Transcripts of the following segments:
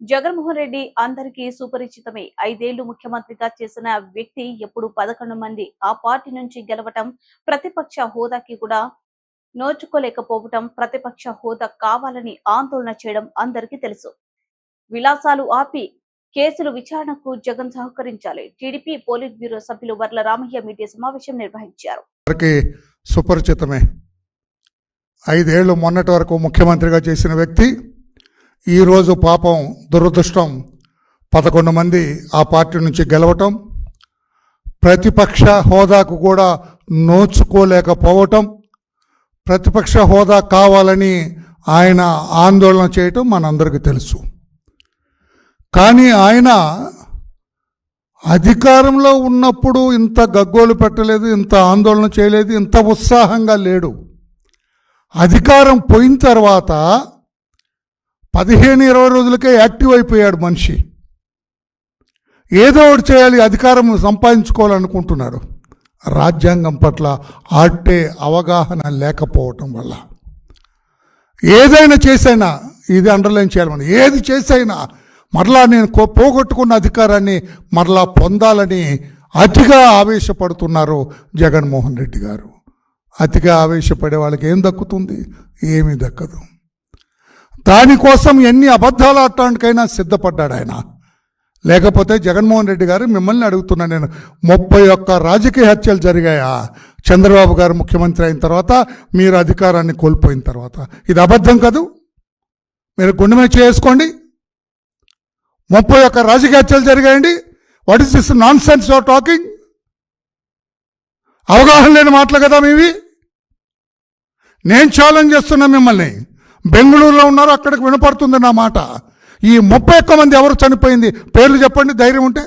జగన్మోహన్ రెడ్డి అందరికీ సుపరిచితమే. ఐదేళ్ళు ముఖ్యమంత్రిగా చేసిన వ్యక్తి ఎప్పుడు పదకొండు మంది. ఆ పార్టీ నుంచి గెలవటం ప్రతిపక్ష హోదాకి కూడా నోచుకోలేకపోవటం ప్రతిపక్ష హోదా కావాలని ఆందోళన చేయడం అందరికీ తెలుసు. విలాసాలు ఆపి కేసులు విచారణకు జగన్ సహకరించాలి. టీడీపీ పోలిట్ బ్యూరో సభ్యులు వర్ల రామయ్య మీడియా సమావేశం నిర్వహించారు. సుపరిచితమే. ఐదేళ్ళు మొన్నటి వరకు ముఖ్యమంత్రిగా చేసిన వ్యక్తి ఈరోజు పాపం దురదృష్టం. పదకొండు మంది ఆ పార్టీ నుంచి గెలవటం ప్రతిపక్ష హోదాకు కూడా నోచుకోలేకపోవటం ప్రతిపక్ష హోదా కావాలని ఆయన ఆందోళన చేయటం మనందరికీ తెలుసు. కానీ ఆయన అధికారంలో ఉన్నప్పుడు ఇంత గగ్గోలు పెట్టలేదు ఇంత ఆందోళన చేయలేదు ఇంత ఉత్సాహంగా లేడు. అధికారం పోయిన తర్వాత పదిహేను ఇరవై రోజులకే యాక్టివ్ అయిపోయాడు మనిషి. ఏదో ఒకటి చేయాలి అధికారం సంపాదించుకోవాలనుకుంటున్నాడు రాజ్యాంగం పట్ల ఆటే అవగాహన లేకపోవటం వల్ల. ఏదైనా చేసైనా ఇది అండర్లైన్ చేయాలి మనం. ఏది చేసైనా మరలా నేను పోగొట్టుకున్న అధికారాన్ని మరలా పొందాలని అతిగా ఆవేశపడుతున్నారు జగన్మోహన్ రెడ్డి గారు. అతిగా ఆవేశపడే వాళ్ళకి ఏం దక్కుతుంది? ఏమీ దక్కదు. దానికోసం ఎన్ని అబద్ధాలు ఆడటానికైనా సిద్ధపడ్డాడు ఆయన. లేకపోతే జగన్మోహన్ రెడ్డి గారు మిమ్మల్ని అడుగుతున్నాను నేను ముప్పై ఒక్క రాజకీయ హత్యలు జరిగాయా? చంద్రబాబు గారు ముఖ్యమంత్రి అయిన తర్వాత మీరు అధికారాన్ని కోల్పోయిన తర్వాత. ఇది అబద్ధం కదూ? మీరు గుండె మీద చేసుకోండి ముప్పై ఒక్క రాజకీయ హత్యలు జరిగాయండి. What is this nonsense your talking అవగాహన లేని మాటలు కదా మీవి? నేను ఛాలెంజ్ చేస్తున్నా మిమ్మల్ని. బెంగళూరులో ఉన్నారు అక్కడికి వినపడుతుంది నా మాట. ఈ ముప్పై ఒక్క మంది ఎవరు చనిపోయింది? పేర్లు చెప్పండి ధైర్యం ఉంటే.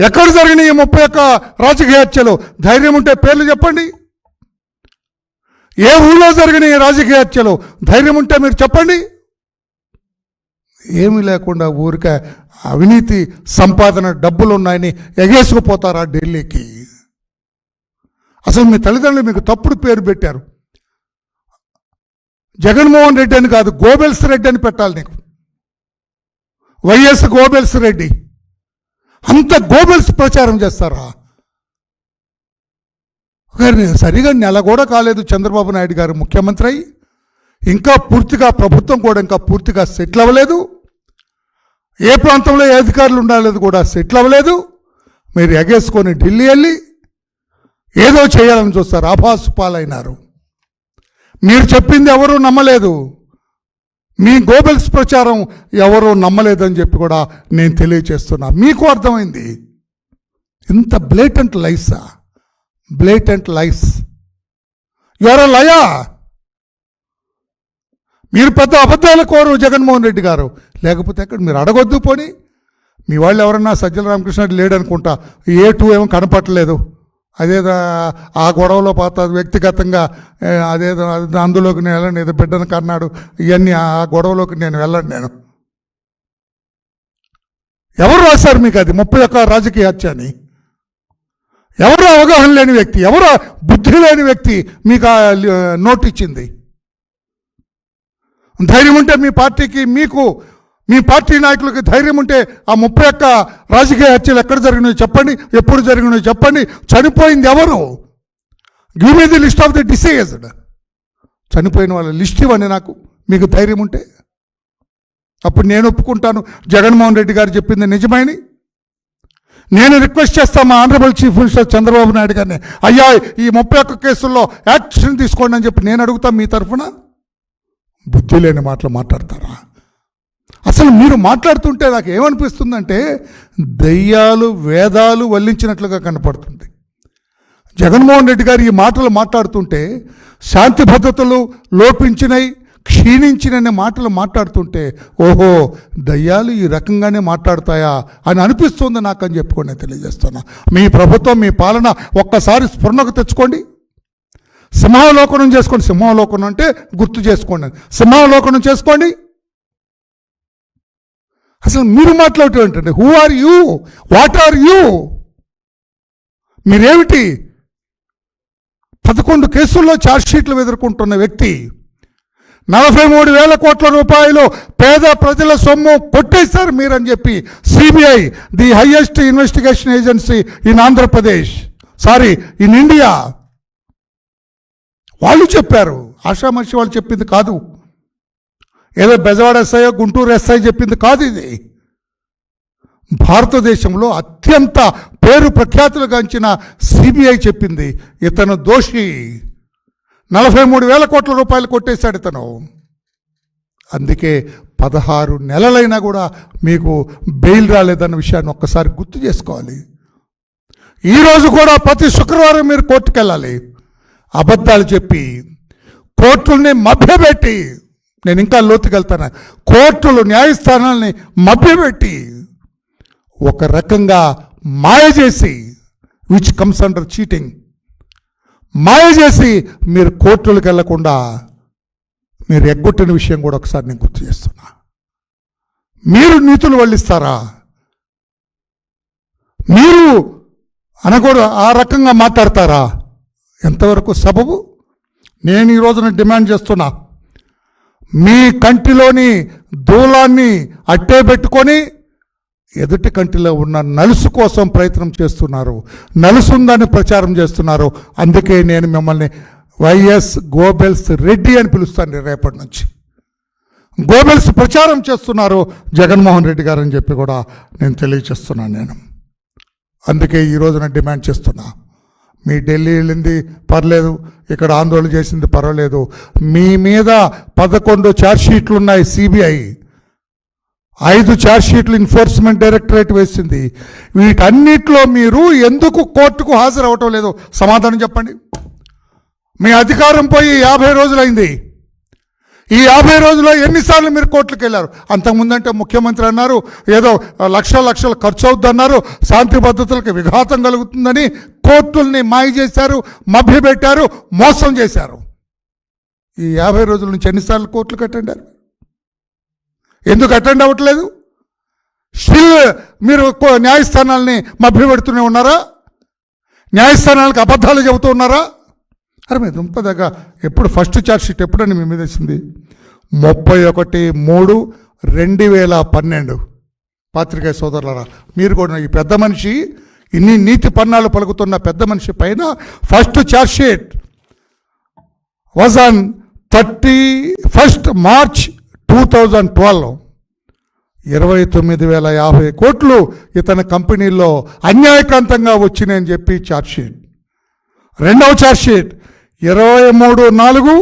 ఎక్కడ జరిగిన ఈ ముప్పై ఒక్క రాజకీయ హత్యలు? ధైర్యం ఉంటే పేర్లు చెప్పండి. ఏ ఊళ్ళో జరిగిన ఈ రాజకీయ హత్యలు? ధైర్యం ఉంటే మీరు చెప్పండి. ఏమీ లేకుండా ఊరికే అవినీతి సంపాదన డబ్బులు ఉన్నాయని ఎగేసుకుపోతారా ఢిల్లీకి? అసలు మీ తల్లిదండ్రులు మీకు తప్పుడు పేరు పెట్టారు. జగన్మోహన్ రెడ్డి అని కాదు గోబెల్స్ రెడ్డి అని పెట్టాలి నీకు. YS Goebbels Reddy. అంత గోబెల్స్ ప్రచారం చేస్తారా? కానీ సరిగా నెల కూడా కాలేదు చంద్రబాబు నాయుడు గారు ముఖ్యమంత్రి. అయి ఇంకా పూర్తిగా ప్రభుత్వం కూడా ఇంకా పూర్తిగా సెటిల్ అవ్వలేదు. ఏ ప్రాంతంలో ఏ అధికారులు ఉండాలేదు కూడా సెటిల్ అవ్వలేదు. మీరు ఎగేసుకొని ఢిల్లీ వెళ్ళి ఏదో చేయాలని చూస్తారు ఆభాసు పాలైనారు. మీరు చెప్పింది ఎవరూ నమ్మలేదు. మీ గోబెల్స్ ప్రచారం ఎవరూ నమ్మలేదని చెప్పి కూడా నేను తెలియచేస్తున్నా. మీకు అర్థమైంది? ఇంత బ్లేటెంట్ లైఫ్సా బ్లేటెంట్ లైస్ యువర్ లయా మీరు పెద్ద అబద్ధాల కోరు జగన్మోహన్ రెడ్డి గారు. లేకపోతే అక్కడ మీరు అడగొద్దు పోని. మీ వాళ్ళు ఎవరన్నా సజ్జల రామకృష్ణ రెడ్డి లేడనుకుంటా ఏ టూ ఏమో కనపట్టలేదు అదేదో ఆ గొడవలో పాత వ్యక్తిగతంగా అదేదో అందులోకి నేను వెళ్ళండి ఏదో బిడ్డను కన్నాడు ఇవన్నీ ఆ గొడవలోకి నేను వెళ్ళండి నేను. ఎవరు రాశారు మీకు అది? ముప్పై ఒక్క రాజకీయ హత్య అని ఎవరు అవగాహన లేని వ్యక్తి? ఎవరు బుద్ధి లేని వ్యక్తి మీకు ఆ లి- ఇచ్చింది ధైర్యం ఉంటే మీ పార్టీకి మీకు మీ పార్టీ నాయకులకి ధైర్యం ఉంటే ఆ ముప్పై ఒక్క రాజకీయ హత్యలు ఎక్కడ జరిగినాయో చెప్పండి ఎప్పుడు జరిగినాయో చెప్పండి. చనిపోయింది ఎవరు? Give me the list of the deceased చనిపోయిన వాళ్ళ లిస్ట్ ఇవ్వండి నాకు. మీకు ధైర్యం ఉంటే. అప్పుడు నేను ఒప్పుకుంటాను. జగన్మోహన్ రెడ్డి గారు చెప్పింది నిజమైనది నేను రిక్వెస్ట్ చేస్తా మా honourable chief minister Chandrababu Naidu గారిని. అయ్యా ఈ ముప్పై ఒక్క కేసుల్లో యాక్షన్ తీసుకోండి అని చెప్పి నేను అడుగుతా మీ తరఫున. బుద్ధి లేని మాటలు మాట్లాడతారా? అసలు మీరు మాట్లాడుతుంటే నాకు ఏమనిపిస్తుందంటే దయ్యాలు వేదాలు వల్లించినట్లుగా కనపడుతుంది. జగన్మోహన్ రెడ్డి గారు ఈ మాటలు మాట్లాడుతుంటే శాంతి భద్రతలు లోపించినై క్షీణించిననే మాటలు మాట్లాడుతుంటే ఓహో దయ్యాలు ఈ రకంగానే మాట్లాడతాయా అని అనిపిస్తుంది నాకు అని చెప్పుకొని నేను తెలియజేస్తున్నా. మీ ప్రభుత్వం మీ పాలన ఒక్కసారి స్ఫురణకు తెచ్చుకోండి. సింహావలోకనం చేసుకోండి. సింహావలోకనం అంటే గుర్తు చేసుకోండి. సింహావలోకనం చేసుకోండి. అసలు మీరు మాట్లాడటం ఏంటంటే who are you what are you మీరేమిటి? పదకొండు కేసుల్లో ఛార్జ్షీట్లు ఎదుర్కొంటున్న వ్యక్తి నలభై మూడు వేల కోట్ల రూపాయలు పేద ప్రజల సొమ్ము కొట్టేశారు మీరని చెప్పి CBI the highest investigation agency in Andhra Pradesh sorry in India వాళ్ళు చెప్పారు. ఆషామర్షి వాళ్ళు చెప్పింది కాదు. ఏదో బెజవాడ ఎస్ఐయో గుంటూరు ఎస్ఐ చెప్పింది కాదు ఇది. భారతదేశంలో అత్యంత పేరు ప్రఖ్యాతులు గాంచిన సిబిఐ చెప్పింది ఇతను దోషి. నలభై మూడు వేల కోట్ల రూపాయలు కొట్టేశాడు ఇతను. అందుకే పదహారు నెలలైనా కూడా మీకు బెయిల్ రాలేదన్న విషయాన్ని ఒక్కసారి గుర్తు చేసుకోవాలి. ఈరోజు కూడా ప్రతి శుక్రవారం మీరు కోర్టుకెళ్ళాలి. అబద్ధాలు చెప్పి కోర్టుల్ని మభ్యపెట్టి నేను ఇంకా లోతుకెళ్తాను. కోర్టులు న్యాయస్థానాల్ని మభ్యపెట్టి ఒక రకంగా మాయ చేసి విచ్ కమ్స్ అండర్ చీటింగ్ మాయ చేసి మీరు కోర్టులకు వెళ్ళకుండా మీరు ఎగ్గొట్టిన విషయం కూడా ఒకసారి నేను గుర్తు చేస్తున్నా. మీరు నీతులు వల్లిస్తారా? మీరు అనకూడదు ఆ రకంగా మాట్లాడతారా? ఎంతవరకు సబబు? నేను ఈ రోజున డిమాండ్ చేస్తున్నా. మీ కంటిలోని దూలాన్ని అట్టే పెట్టుకొని ఎదుటి కంటిలో ఉన్న నలుసు కోసం ప్రయత్నం చేస్తున్నారు. నలుసు ఉందని ప్రచారం చేస్తున్నారు. అందుకే నేను మిమ్మల్ని వైఎస్ గోబెల్స్ రెడ్డి అని పిలుస్తాను రేపటి నుంచి. గోబెల్స్ ప్రచారం చేస్తున్నారు జగన్మోహన్ రెడ్డి గారు అని చెప్పి కూడా నేను తెలియచేస్తున్నాను నేను. అందుకే ఈ రోజున డిమాండ్ చేస్తున్నా. మీ ఢిల్లీ వెళ్ళింది పర్లేదు. ఇక్కడ ఆందోళన చేసింది పర్వాలేదు. మీ మీద పదకొండు ఛార్జ్షీట్లు ఉన్నాయి సిబిఐ ఐదు ఛార్జ్షీట్లు ఎన్ఫోర్స్మెంట్ డైరెక్టరేట్ వేసింది. వీటన్నిటిలో మీరు ఎందుకు కోర్టుకు హాజరవటం లేదు? సమాధానం చెప్పండి. మీ అధికారం పోయి యాభై రోజులైంది. ఈ యాభై రోజుల్లో ఎన్నిసార్లు మీరు కోర్టులకు వెళ్ళారు? అంతకుముందంటే ముఖ్యమంత్రి అన్నారు ఏదో లక్షల లక్షలు ఖర్చు అవుద్ది అన్నారు శాంతి భద్రతలకు విఘాతం కలుగుతుందని కోర్టుల్ని మాయ చేశారు మభ్యపెట్టారు మోసం చేశారు. ఈ యాభై రోజుల నుంచి ఎన్నిసార్లు కోర్టులు అటెండ్ ఎందుకు అటెండ్ అవ్వట్లేదు? స్టిల్ మీరు కో- న్యాయస్థానాల్ని మభ్యపెడుతూనే ఉన్నారా? న్యాయస్థానాలకు అబద్ధాలు చెబుతూ ఉన్నారా? అరే మీ దుంపదగ్గ ఎప్పుడు ఫస్ట్ ఛార్జ్ షీట్ ఎప్పుడని మీ మీద వేసింది? ముప్పై ఒకటి మూడు రెండు వేల పన్నెండు. పాత్రికేయ సోదరులరా మీరు కూడా ఈ పెద్ద మనిషి ఇన్ని నీతి పన్నాలు పలుకుతున్న పెద్ద మనిషి పైన first charge sheet. Was on thirty first March two thousand twelve ఇరవై తొమ్మిది వేల యాభై కోట్లు ఇతని కంపెనీలో అన్యాయకాంతంగా వచ్చినాయని చెప్పి ఛార్జ్షీట్ రెండవ ఛార్జ్షీట్ ఇరవై మూడు నాలుగు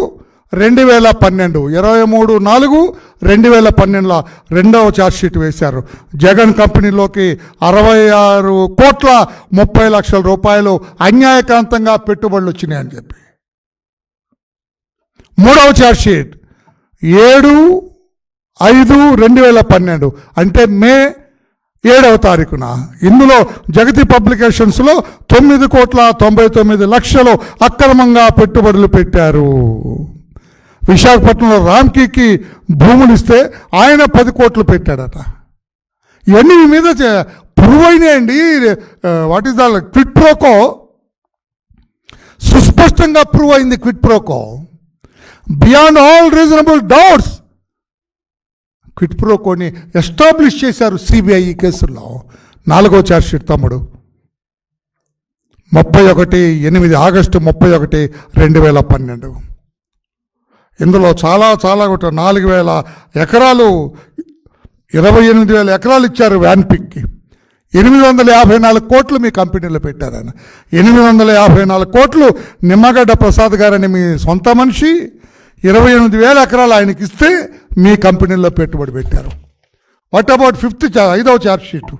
రెండు వేల పన్నెండు ఇరవై మూడు నాలుగు రెండు వేల పన్నెండులో రెండవ ఛార్జ్షీట్ వేశారు. జగన్ కంపెనీలోకి అరవై ఆరు కోట్ల ముప్పై లక్షల రూపాయలు అన్యాయకాంతంగా పెట్టుబడులు వచ్చినాయని చెప్పి. మూడవ ఛార్జ్షీట్ ఏడు ఐదు రెండు వేల పన్నెండు అంటే మే ఏడవ తారీఖున. ఇందులో జగతి పబ్లికేషన్స్లో తొమ్మిది కోట్ల తొంభై తొమ్మిది లక్షలు అక్రమంగా పెట్టుబడులు పెట్టారు. విశాఖపట్నంలో రామ్కీకి భూములు ఇస్తే ఆయన పది కోట్లు పెట్టాడట. ఇవన్నీ మీ మీద చే- ప్రూవ్ అయినాయండి what is the quid pro quo సుస్పష్టంగా ప్రూవ్ అయింది quid pro quo beyond all reasonable doubts quit ప్రోకోని ఎస్టాబ్లిష్ చేశారు సిబిఐ ఈ కేసుల్లో నాలుగో చార్జ్షీట్ తమ్ముడు. ముప్పై ఒకటి ఎనిమిది ఆగస్టు ముప్పై ఒకటి రెండు వేల పన్నెండు. ఇందులో చాలా చాలా ఒకటి నాలుగు వేల ఎకరాలు ఇరవై ఎనిమిది వేల ఎకరాలు ఇచ్చారు వ్యాన్పిక్కి ఎనిమిది వందల యాభై నాలుగు కోట్లు మీ కంపెనీలో పెట్టారు ఆయన. ఎనిమిది వందల యాభై నాలుగు కోట్లు నిమ్మగడ్డ ప్రసాద్ గారని మీ సొంత మనిషి ఇరవై ఎనిమిది వేల ఎకరాలు ఆయనకి ఇస్తే మీ కంపెనీలో పెట్టుబడి పెట్టారు. వాట్ అబౌట్ ఫిఫ్త్ ఐదవ ఛార్జ్ షీటు